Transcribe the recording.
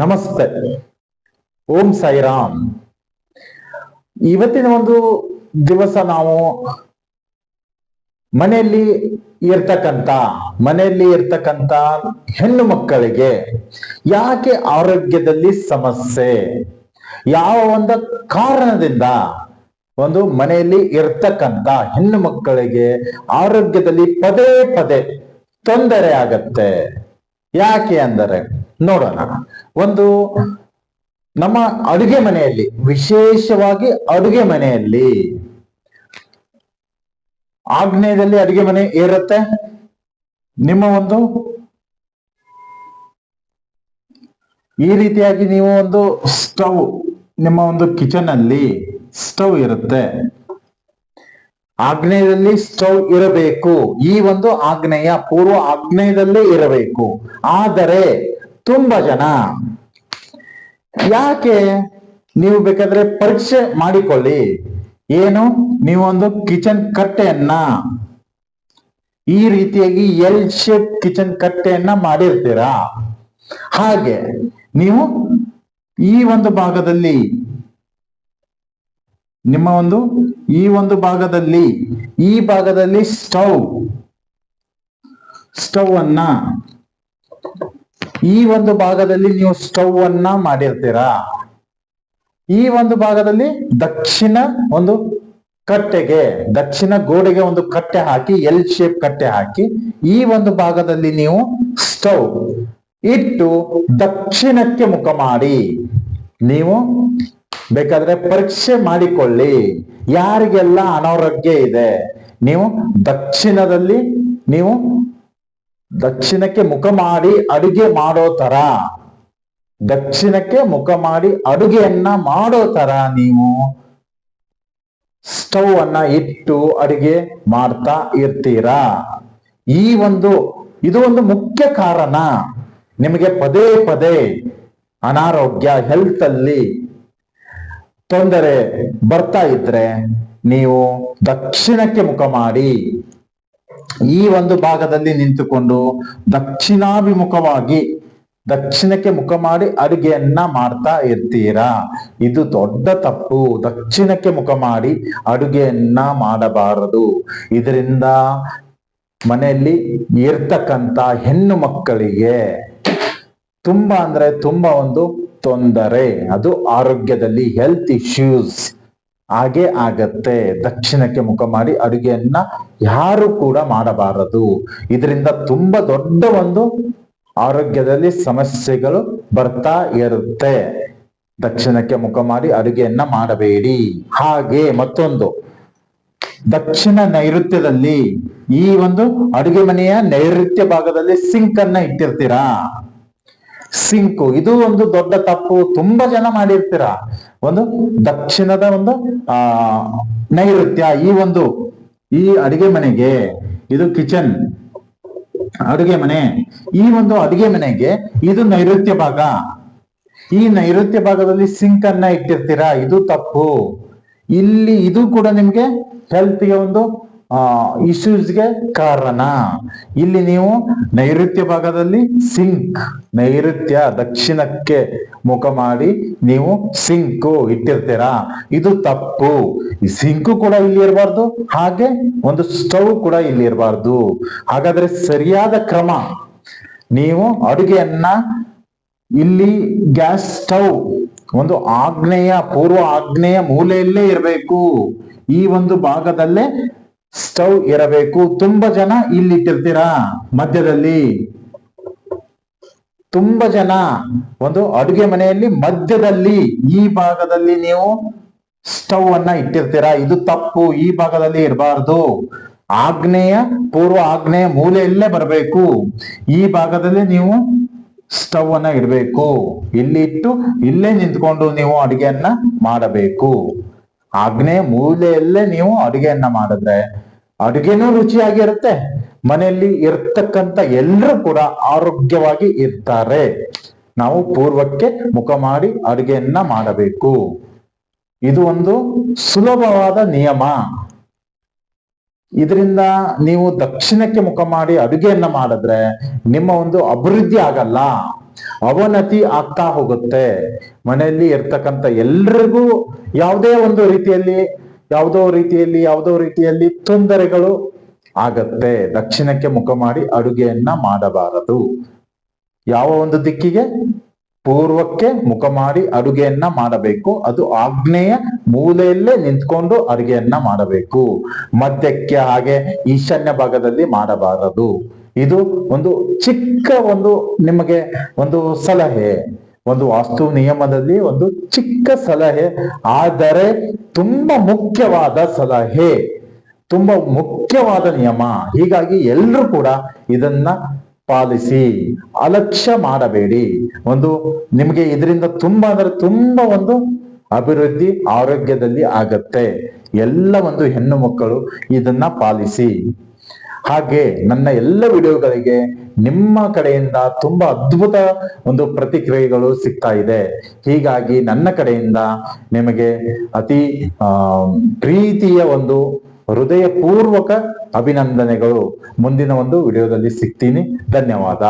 ನಮಸ್ತೆ. ಓಂ ಸಾಯಿರಾಮ್. ಇವತ್ತಿನ ಒಂದು ದಿವಸ ನಾವು ಮನೆಯಲ್ಲಿ ಇರ್ತಕ್ಕಂತ ಮನೆಯಲ್ಲಿ ಇರ್ತಕ್ಕಂತ ಹೆಣ್ಣು ಮಕ್ಕಳಿಗೆ ಯಾಕೆ ಆರೋಗ್ಯದಲ್ಲಿ ಸಮಸ್ಯೆ? ಯಾವ ಒಂದು ಕಾರಣದಿಂದ ಒಂದು ಮನೆಯಲ್ಲಿ ಇರ್ತಕ್ಕಂತ ಹೆಣ್ಣು ಮಕ್ಕಳಿಗೆ ಆರೋಗ್ಯದಲ್ಲಿ ಪದೇ ಪದೇ ತೊಂದರೆ ಆಗತ್ತೆ? ಯಾಕೆ ಅಂದರೆ ನೋಡೋಣ. ಒಂದು, ನಮ್ಮ ಅಡುಗೆ ಮನೆಯಲ್ಲಿ, ವಿಶೇಷವಾಗಿ ಅಡುಗೆ ಮನೆಯಲ್ಲಿ, ಆಗ್ನೇಯದಲ್ಲಿ ಅಡುಗೆ ಮನೆ ಇರುತ್ತೆ ನಿಮ್ಮ ಒಂದು, ಈ ರೀತಿಯಾಗಿ ನೀವು ಒಂದು ಸ್ಟವ್, ನಿಮ್ಮ ಒಂದು ಕಿಚನ್ ಅಲ್ಲಿ ಸ್ಟವ್ ಇರುತ್ತೆ. ಆಗ್ನೇಯದಲ್ಲಿ ಸ್ಟವ್ ಇರಬೇಕು. ಈ ಒಂದು ಆಗ್ನೇಯ ಪೂರ್ವ ಆಗ್ನೇಯದಲ್ಲೇ ಇರಬೇಕು. ಆದರೆ ತುಂಬಾ ಜನ. ಯಾಕೆ ನೀವು ಬೇಕಾದ್ರೆ ಪರೀಕ್ಷೆ ಮಾಡಿಕೊಳ್ಳಿ. ಏನು? ನೀವೊಂದು ಕಿಚನ್ ಕಟ್ಟೆಯನ್ನ ಈ ರೀತಿಯಾಗಿ ಎಲ್ ಶೇಪ್ ಕಿಚನ್ ಕಟ್ಟೆಯನ್ನ ಮಾಡಿರ್ತೀರಾ? ಹಾಗೆ ನೀವು ಈ ಒಂದು ಭಾಗದಲ್ಲಿ ನಿಮ್ಮ ಒಂದು ಈ ಒಂದು ಭಾಗದಲ್ಲಿ ಈ ಭಾಗದಲ್ಲಿ ಸ್ಟವ್ ಸ್ಟವ್ ಅನ್ನ ಈ ಒಂದು ಭಾಗದಲ್ಲಿ ನೀವು ಸ್ಟವ್ ಅನ್ನ ಮಾಡಿರ್ತೀರಾ? ಈ ಒಂದು ಭಾಗದಲ್ಲಿ ದಕ್ಷಿಣ ಒಂದು ಕಟ್ಟೆಗೆ, ದಕ್ಷಿಣ ಗೋಡೆಗೆ ಒಂದು ಕಟ್ಟೆ ಹಾಕಿ ಎಲ್ ಶೇಪ್ ಕಟ್ಟೆ ಹಾಕಿ, ಈ ಒಂದು ಭಾಗದಲ್ಲಿ ನೀವು ಸ್ಟವ್ ಇಟ್ಟು ದಕ್ಷಿಣಕ್ಕೆ ಮುಖ ಮಾಡಿ. ನೀವು ಬೇಕಾದ್ರೆ ಪರೀಕ್ಷೆ ಮಾಡಿಕೊಳ್ಳಿ. ಯಾರಿಗೆಲ್ಲ ಅನಾರೋಗ್ಯ ಇದೆ, ನೀವು ದಕ್ಷಿಣದಲ್ಲಿ ನೀವು ದಕ್ಷಿಣಕ್ಕೆ ಮುಖ ಮಾಡಿ ಅಡುಗೆ ಮಾಡೋ ತರ. ದಕ್ಷಿಣಕ್ಕೆ ಮುಖ ಮಾಡಿ ಅಡುಗೆಯನ್ನ ಮಾಡೋ ತರ ನೀವು ಸ್ಟವ್ ಅನ್ನ ಇಟ್ಟು ಅಡುಗೆ ಮಾಡ್ತಾ ಇರ್ತೀರಾ? ಈ ಒಂದು, ಇದು ಒಂದು ಮುಖ್ಯ ಕಾರಣ. ನಿಮಗೆ ಪದೇ ಪದೇ ಅನಾರೋಗ್ಯ ಹೆಲ್ತ್ ಅಲ್ಲಿ ತೊಂದರೆ ಬರ್ತಾ ಇದ್ರೆ ನೀವು ದಕ್ಷಿಣಕ್ಕೆ ಮುಖ ಮಾಡಿ ಈ ಒಂದು ಭಾಗದಲ್ಲಿ ನಿಂತುಕೊಂಡು ದಕ್ಷಿಣಾಭಿಮುಖವಾಗಿ, ದಕ್ಷಿಣಕ್ಕೆ ಮುಖ ಮಾಡಿ ಅಡುಗೆಯನ್ನ ಮಾಡ್ತಾ ಇರ್ತೀರಾ? ಇದು ದೊಡ್ಡ ತಪ್ಪು. ದಕ್ಷಿಣಕ್ಕೆ ಮುಖ ಮಾಡಿ ಅಡುಗೆಯನ್ನ ಮಾಡಬಾರದು. ಇದರಿಂದ ಮನೆಯಲ್ಲಿ ಇರ್ತಕ್ಕಂತ ಹೆಣ್ಣು ಮಕ್ಕಳಿಗೆ ತುಂಬಾ ಅಂದ್ರೆ ತುಂಬಾ ಒಂದು ತೊಂದರೆ. ಅದು ಆರೋಗ್ಯದಲ್ಲಿ ಹೆಲ್ತ್ ಇಶ್ಯೂಸ್ ಹಾಗೆ ಆಗತ್ತೆ. ದಕ್ಷಿಣಕ್ಕೆ ಮುಖ ಮಾಡಿ ಅಡುಗೆಯನ್ನ ಯಾರು ಕೂಡ ಮಾಡಬಾರದು. ಇದರಿಂದ ತುಂಬಾ ದೊಡ್ಡ ಒಂದು ಆರೋಗ್ಯದಲ್ಲಿ ಸಮಸ್ಯೆಗಳು ಬರ್ತಾ ಇರುತ್ತೆ. ದಕ್ಷಿಣಕ್ಕೆ ಮುಖ ಮಾಡಿ ಅಡುಗೆಯನ್ನ ಮಾಡಬೇಡಿ. ಹಾಗೆ ಮತ್ತೊಂದು. ದಕ್ಷಿಣ ನೈಋತ್ಯದಲ್ಲಿ ಈ ಒಂದು ಅಡುಗೆ ಮನೆಯ ನೈಋತ್ಯ ಭಾಗದಲ್ಲಿ ಸಿಂಕ್ ಅನ್ನ ಇಟ್ಟಿರ್ತೀರಾ? ಸಿಂಕು ಇದು ಒಂದು ದೊಡ್ಡ ತಪ್ಪು. ತುಂಬಾ ಜನ ಮಾಡಿರ್ತೀರ? ಒಂದು ದಕ್ಷಿಣದ ಒಂದು, ಆ, ನೈಋತ್ಯ, ಈ ಒಂದು, ಈ ಅಡಿಗೆ ಮನೆಗೆ, ಇದು ಕಿಚನ್, ಅಡುಗೆ ಮನೆ, ಈ ಒಂದು ಅಡುಗೆ ಮನೆಗೆ ಇದು ನೈಋತ್ಯ ಭಾಗ. ಈ ನೈಋತ್ಯ ಭಾಗದಲ್ಲಿ ಸಿಂಕ್ ಅನ್ನ ಇಟ್ಟಿರ್ತೀರಾ? ಇದು ತಪ್ಪು. ಇಲ್ಲಿ ಇದು ಕೂಡ ನಿಮ್ಗೆ ಹೆಲ್ತ್ಗೆ ಒಂದು ಇಶ್ಯೂಸ್ಗೆ ಕಾರಣ. ಇಲ್ಲಿ ನೀವು ನೈಋತ್ಯ ಭಾಗದಲ್ಲಿ ಸಿಂಕ್, ನೈಋತ್ಯ ದಕ್ಷಿಣಕ್ಕೆ ಮುಖ ಮಾಡಿ ನೀವು ಸಿಂಕು ಇಟ್ಟಿರ್ತೀರಾ? ಇದು ತಪ್ಪು. ಸಿಂಕು ಕೂಡ ಇಲ್ಲಿ ಇರಬಾರ್ದು, ಹಾಗೆ ಒಂದು ಸ್ಟವ್ ಕೂಡ ಇಲ್ಲಿ ಇರಬಾರ್ದು. ಹಾಗಾದ್ರೆ ಸರಿಯಾದ ಕ್ರಮ. ನೀವು ಅಡುಗೆಯನ್ನ ಇಲ್ಲಿ ಗ್ಯಾಸ್ ಸ್ಟವ್ ಒಂದು ಆಗ್ನೇಯ, ಪೂರ್ವ ಆಗ್ನೇಯ ಮೂಲೆಯಲ್ಲೇ ಇರಬೇಕು. ಈ ಒಂದು ಭಾಗದಲ್ಲೇ ಸ್ಟವ್ ಇರಬೇಕು. ತುಂಬಾ ಜನ ಇಲ್ಲಿ ಇಟ್ಟಿರ್ತೀರಾ ಮಧ್ಯದಲ್ಲಿ. ತುಂಬಾ ಜನ. ಒಂದು ಅಡುಗೆ ಮನೆಯಲ್ಲಿ ಮಧ್ಯದಲ್ಲಿ. ಈ ಭಾಗದಲ್ಲಿ ನೀವು ಸ್ಟವ್ ಅನ್ನ ಇಟ್ಟಿರ್ತೀರಾ? ಇದು ತಪ್ಪು. ಈ ಭಾಗದಲ್ಲಿ ಇರಬಾರ್ದು. ಆಗ್ನೇಯ, ಪೂರ್ವ ಆಗ್ನೇಯ ಮೂಲೆಯಲ್ಲೇ ಬರಬೇಕು. ಈ ಭಾಗದಲ್ಲಿ ನೀವು ಸ್ಟವ್ ಅನ್ನ ಇಡಬೇಕು. ಇಲ್ಲಿ ಇಟ್ಟು ಇಲ್ಲೇ ನಿಂತ್ಕೊಂಡು ನೀವು ಅಡುಗೆಯನ್ನ ಮಾಡಬೇಕು. ಆಗ್ನೇಯ ಮೂಲೆಯಲ್ಲೇ ನೀವು ಅಡುಗೆಯನ್ನ ಮಾಡಿದ್ರೆ ಅಡುಗೆನೂ ರುಚಿಯಾಗಿರುತ್ತೆ ಮನೆಯಲ್ಲಿ ಇರ್ತಕ್ಕಂತ ಎಲ್ಲರೂ ಕೂಡ ಆರೋಗ್ಯವಾಗಿ ಇರ್ತಾರೆ. ನಾವು ಪೂರ್ವಕ್ಕೆ ಮುಖ ಮಾಡಿ ಅಡುಗೆಯನ್ನ ಮಾಡಬೇಕು. ಇದು ಒಂದು ಸುಲಭವಾದ ನಿಯಮ. ಇದರಿಂದ ನೀವು ದಕ್ಷಿಣಕ್ಕೆ ಮುಖ ಮಾಡಿ ಅಡುಗೆಯನ್ನ ಮಾಡಿದ್ರೆ ನಿಮ್ಮ ಒಂದು ಅಭಿವೃದ್ಧಿ ಆಗಲ್ಲ. ಅವನತಿ ಆಗ್ತಾ ಹೋಗುತ್ತೆ. ಮನೆಯಲ್ಲಿ ಇರ್ತಕ್ಕಂಥ ಎಲ್ರಿಗೂ ಯಾವುದೇ ಒಂದು ರೀತಿಯಲ್ಲಿ, ಯಾವುದೋ ರೀತಿಯಲ್ಲಿ ಯಾವುದೋ ರೀತಿಯಲ್ಲಿ ತೊಂದರೆಗಳು ಆಗತ್ತೆ. ದಕ್ಷಿಣಕ್ಕೆ ಮುಖ ಮಾಡಿ ಅಡುಗೆಯನ್ನ ಮಾಡಬಾರದು. ಯಾವ ಒಂದು ದಿಕ್ಕಿಗೆ? ಪೂರ್ವಕ್ಕೆ ಮುಖ ಮಾಡಿ ಅಡುಗೆಯನ್ನ ಮಾಡಬೇಕು. ಅದು ಆಗ್ನೇಯ ಮೂಲೆಯಲ್ಲೇ ನಿಂತ್ಕೊಂಡು ಅಡುಗೆಯನ್ನ ಮಾಡಬೇಕು. ಮಧ್ಯಕ್ಕೆ ಹಾಗೆ ಈಶಾನ್ಯ ಭಾಗದಲ್ಲಿ ಮಾಡಬಾರದು. ಇದು ಒಂದು ಚಿಕ್ಕ ಒಂದು ನಿಮಗೆ ಒಂದು ಸಲಹೆ, ಒಂದು ವಾಸ್ತು ನಿಯಮದಲ್ಲಿ ಒಂದು ಚಿಕ್ಕ ಸಲಹೆ, ಆದರೆ ತುಂಬಾ ಮುಖ್ಯವಾದ ಸಲಹೆ, ತುಂಬಾ ಮುಖ್ಯವಾದ ನಿಯಮ. ಹೀಗಾಗಿ ಎಲ್ಲರೂ ಕೂಡ ಇದನ್ನ ಪಾಲಿಸಿ, ಅಲಕ್ಷ್ಯ ಮಾಡಬೇಡಿ. ಒಂದು ನಿಮಗೆ ಇದರಿಂದ ತುಂಬಾ ಅಂದ್ರೆ ತುಂಬಾ ಒಂದು ಅಭಿವೃದ್ಧಿ ಆರೋಗ್ಯದಲ್ಲಿ ಆಗತ್ತೆ. ಎಲ್ಲ ಒಂದು ಹೆಣ್ಣು ಮಕ್ಕಳು ಇದನ್ನ ಪಾಲಿಸಿ. ಹಾಗೆ ನನ್ನ ಎಲ್ಲ ವಿಡಿಯೋಗಳಿಗೆ ನಿಮ್ಮ ಕಡೆಯಿಂದ ತುಂಬಾ ಅದ್ಭುತ ಒಂದು ಪ್ರತಿಕ್ರಿಯೆಗಳು ಸಿಗ್ತಾ ಇದೆ. ಹೀಗಾಗಿ ನನ್ನ ಕಡೆಯಿಂದ ನಿಮಗೆ ಅತಿ ಪ್ರೀತಿಯ ಒಂದು ಹೃದಯಪೂರ್ವಕ ಅಭಿನಂದನೆಗಳು. ಮುಂದಿನ ಒಂದು ವಿಡಿಯೋದಲ್ಲಿ ಸಿಗ್ತೀನಿ. ಧನ್ಯವಾದ.